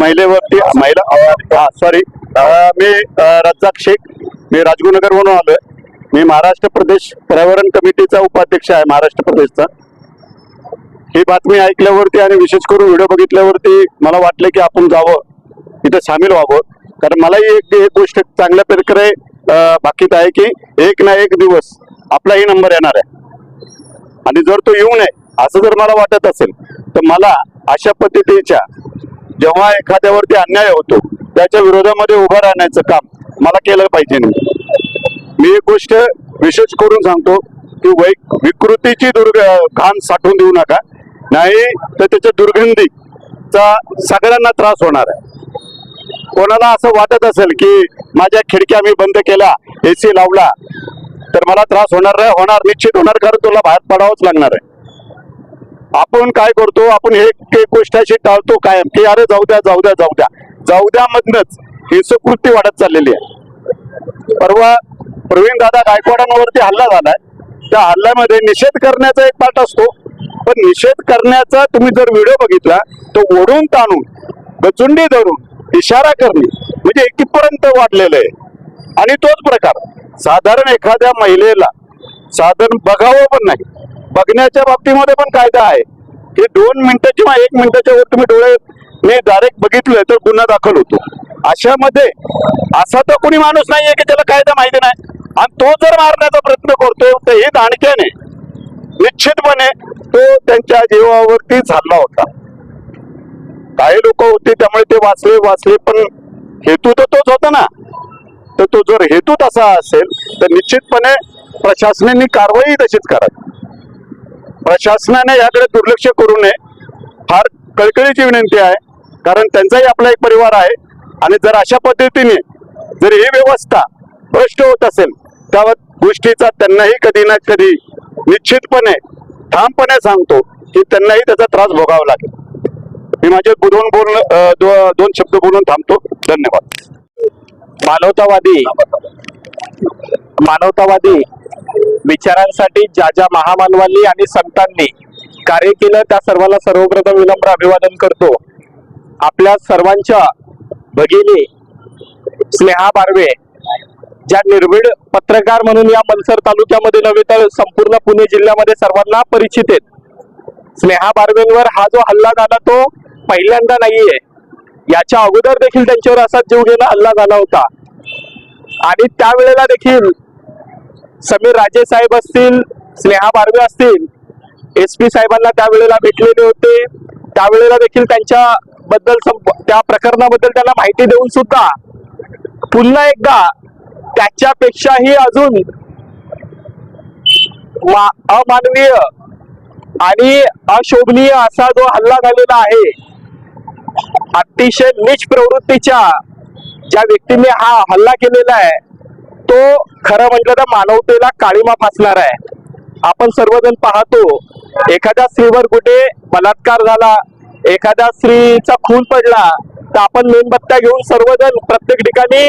महिलेवरती महिला सॉरी मी रज्जाक शेख. मी राजगुरुनगरवरून आलोय. मी महाराष्ट्र प्रदेश पर्यावरण कमिटीचा उपाध्यक्ष आहे महाराष्ट्र प्रदेशचा. ही बातमी ऐकल्यावरती आणि विशेष करून व्हिडिओ बघितल्यावरती मला वाटलं की आपण जावं इथं सामील व्हावं. कारण मलाही एक एक गोष्ट चांगल्या प्रकारे बाकीत आहे की एक ना एक दिवस आपलाही नंबर येणार आहे. आणि जर तो येऊ नये असं जर मला वाटत असेल तर मला अशा पद्धतीच्या जेव्हा एखाद्यावरती अन्याय होतो त्याच्या विरोधामध्ये उभं राहण्याचं काम मला केलं पाहिजे नाही. मी एक गोष्ट विशेष करून सांगतो की वै विकृतीची दुर्ग घाण साठवून देऊ नका. नाही तर त्याच्या दुर्गंधीचा सगळ्यांना त्रास होणार आहे. कोणाला असं वाटत असेल की माझ्या खिडक्या मी बंद केल्या एसी लावला तर मला त्रास होणार नाही होणार निश्चित होणार कारण तुला बाहेर पडावंच लागणार आहे. आपण काय करतो आपण हे एक गोष्ट अशी टाळतो कायम की अरे जाऊ द्या जाऊ द्या जाऊ द्या. जाऊ द्या मधनच. हिंसकृती वाढत चाललेली आहे. परवा प्रवीण दादा गायकवाडांवरती हल्ला झालाय. त्या हल्ल्यामध्ये निषेध करण्याचा एक पाठ असतो. पण निषेध करण्याचा तुम्ही जर व्हिडिओ बघितला तो ओढून ताणून गचुंडी धरून इशारा करणे म्हणजे कितपर्यंत वाढलेलं आहे. आणि तोच प्रकार. साधारण एखाद्या महिलेला साधारण बघावं पण नाही. बघण्याच्या बाबतीमध्ये पण कायदा आहे. की दोन मिनिटं किंवा एक मिनिटाच्या वर तुम्ही डोळे मी डायरेक्ट बघितलं तर गुन्हा दाखल होतो. अशामध्ये असा तर कोणी माणूस नाहीये की त्याला कायदा माहिती नाही. आणि तो जर मारण्याचा प्रयत्न करतो तर हे दाणक्याने निश्चितपणे तो त्यांच्या जीवावरती झाला होता. काही लोक होते त्यामुळे ते वाचले वाचले पण हेतू तर तोच होता ना. तर तो जर हेतू तसा असेल तर निश्चितपणे प्रशासनाने कारवाई तशीच करावी. प्रशासनाने याकडे दुर्लक्ष करू नये. फार कळकळीची विनंती आहे. कारण त्यांचाही आपला एक परिवार आहे. आणि जर अशा पद्धतीने जर ही व्यवस्था भ्रष्ट होत असेल त्या गोष्टीचा त्यांनाही कधी ना कधी निश्चितपणे ठामपणे सांगतो की त्यांनाही त्याचा त्रास भोगावा लागेल. मी माझे दोन बोलणं दो- दोन शब्द बोलून थांबतो. धन्यवाद. मानवतावादी. मानवतावादी. विचारांसाठी ज्या ज्या महामानवांनी आणि संतांनी कार्य केलं त्या सर्वांना सर्वप्रथम विनम्र अभिवादन करतो. आपल्या सर्वांच्या भगिनी स्नेहा बारवे ज्या निर्भीड पत्रकार म्हणून या मनसर तालुक्यामध्ये नव्हे तर संपूर्ण पुणे जिल्ह्यामध्ये सर्वांना परिचित आहेत. स्नेहा बारवेंवर हा जो हल्ला झाला तो पहिल्यांदा नाहीये. याच्या अगोदर देखील त्यांच्यावर असाच जीवघेणा हल्ला झाला होता. आणि त्यावेळेला देखील समीर राजे साहेब असतील स्नेहा बारवे असतील एस पी साहेबांना त्यावेळेला भेटलेले होते. त्यावेळेला देखील त्यांच्या बद्दल संप- त्या प्रकरणाबद्दल त्यांना माहिती देऊन सुद्धा पुन्हा एकदा त्याच्यापेक्षाही अजून मा- अमानवीय आणि अशोभनीय असा जो हल्ला झालेला आहे अतिशय नीच प्रवृत्तीच्या ज्या व्यक्तीने हा हल्ला केलेला आहे तो खरं म्हणजे म्हटलं तर मानवतेला काळीमा फासणार आहे. आपण सर्वजण पाहतो एखाद्या स्त्रीवर कुठे बलात्कार झाला एखाद्या स्त्रीचा खून पडला तर आपण मेणबत्त्या घेऊन सर्वजण प्रत्येक ठिकाणी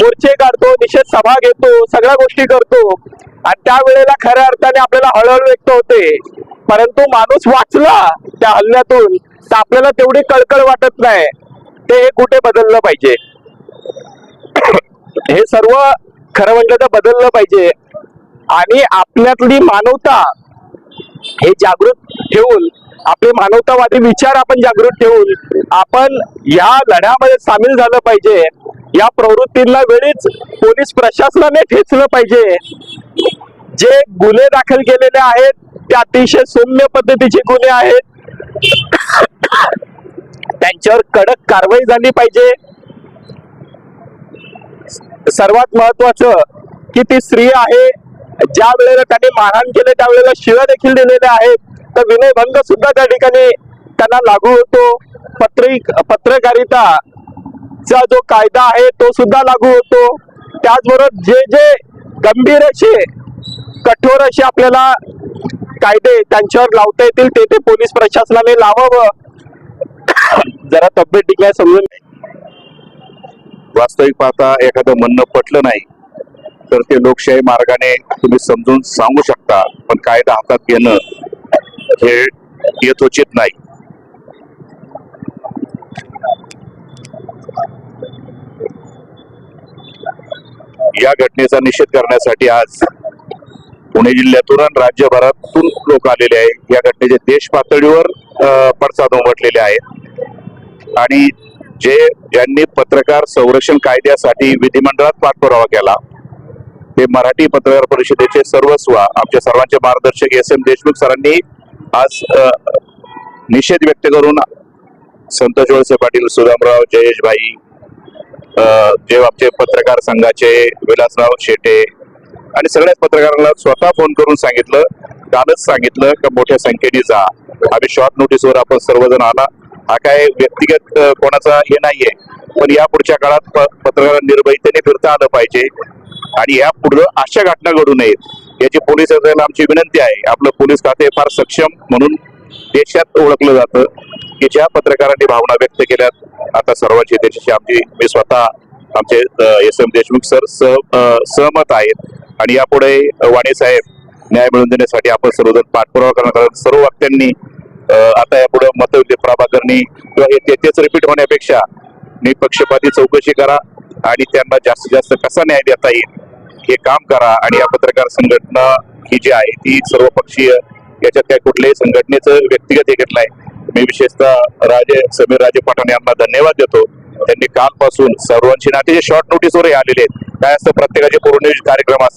मोर्चे काढतो निषेध सभा घेतो सगळ्या गोष्टी करतो. आणि त्यावेळेला खऱ्या अर्थाने आपल्याला हळहळ व्यक्त होते. परंतु माणूस वाचला त्या हल्ल्यातून तर आपल्याला तेवढी कळकळ वाटत नाही. ते हे कुठे बदललं पाहिजे? हे सर्व खरं म्हटलं तर बदललं पाहिजे. आणि आपल्यातली मानवता हे जागृत ठेवून आपले मानवतावादी विचार आपण जागृत ठेवून आपण या लढ्यामध्ये सामील झालं पाहिजे. या प्रवृत्तींना वेळीच पोलीस प्रशासनाने ठेचलं पाहिजे. जे गुन्हे दाखल केलेले आहेत ते अतिशय सौम्य पद्धतीचे गुन्हे आहेत. त्यांच्यावर कडक कारवाई झाली पाहिजे. सर्वात महत्वाचं की ती स्त्री आहे. ज्या वेळेला त्यांनी मारहाण केले त्यावेळेला शिव्या देखील दिलेल्या आहेत. तर विनयभंग सुद्धा त्या ठिकाणी त्यांना लागू होतो. पत्रिक पत्रकारिताचा जो कायदा आहे तो सुद्धा लागू होतो. त्याचबरोबर जे जे गंभीर असे कठोर असे आपल्याला कायदे त्यांच्यावर लावता येतील ते ते पोलीस प्रशासनाने लावावं. जरा तब्येत ठीक आहे समजून वास्तविक पाहता एखादं म्हणणं पटलं नाही तर ते लोकशाही मार्गाने तुम्ही समजून सांगू शकता पण कायदा हातात घेणं हे यथोचित नाही. या घटनेचा निषेध करण्यासाठी आज पुणे जिल्ह्यातून आणि राज्यभरातून लोक आलेले आहेत. या घटनेचे देश पातळीवर पडसाद उमटलेले आहेत. आणि जे ज्यांनी पत्रकार संरक्षण कायद्यासाठी विधिमंडळात पाठपुरावा केला ते मराठी पत्रकार परिषदेचे सर्वस्व आमच्या सर्वांचे मार्गदर्शक एस एम देशमुख सरांनी आज निषेध व्यक्त करून संतोष वळसे पाटील सुदामराव जयेशभाई अ, जे आमचे पत्रकार संघाचे विलासराव शेटे आणि सगळ्याच पत्रकारांना स्वतः फोन करून सांगितलं कालच सांगितलं का मोठ्या संख्येने जा. आम्ही शॉर्ट नोटीसवर आपण सर्वजण आला. हा काय व्यक्तिगत कोणाचा हे नाहीये. पण या पुढच्या काळात प- निर्भयतेने फिरता आलं पाहिजे. आणि या पुढे अशा घटना घडू नयेत याची पोलीस यंत्रणेला आमची विनंती आहे. आपलं पोलीस खाते फार सक्षम म्हणून देशात ओळखलं जातं की ज्या पत्रकारांनी भावना व्यक्त केल्यात आता सर्वांची त्याच्याशी आमची मी स्वतः आमचे एस एम देशमुख सर सहमत आहेत. आणि यापुढे वाणे साहेब न्याय मिळवून देण्यासाठी आपण सर्वजण पाठपुरावा करणार आहोत. सर्व वक्त्यांनी आता यापुढे मतवले प्रभाकरणी किंवा हे तेथेच रिपीट होण्यापेक्षा निपक्षपाती चौकशी करा आणि त्यांना जास्तीत जास्त कसा न्याय देता येईल हे काम करा आणि या पत्रकार संघटना ही जी आहे ती सर्वपक्षीय याच्यात काय कुठल्याही संघटनेचं व्यक्तिगत हे घेतलंय मी विशेषतः राजे समीर राजे पठाण यांना धन्यवाद देतो. त्यांनी कालपासून सर्वांची नाते जे शॉर्ट नोटीसवर आलेले आहेत. काय असतं प्रत्येकाचे पूर्वनियोजित कार्यक्रम असतात.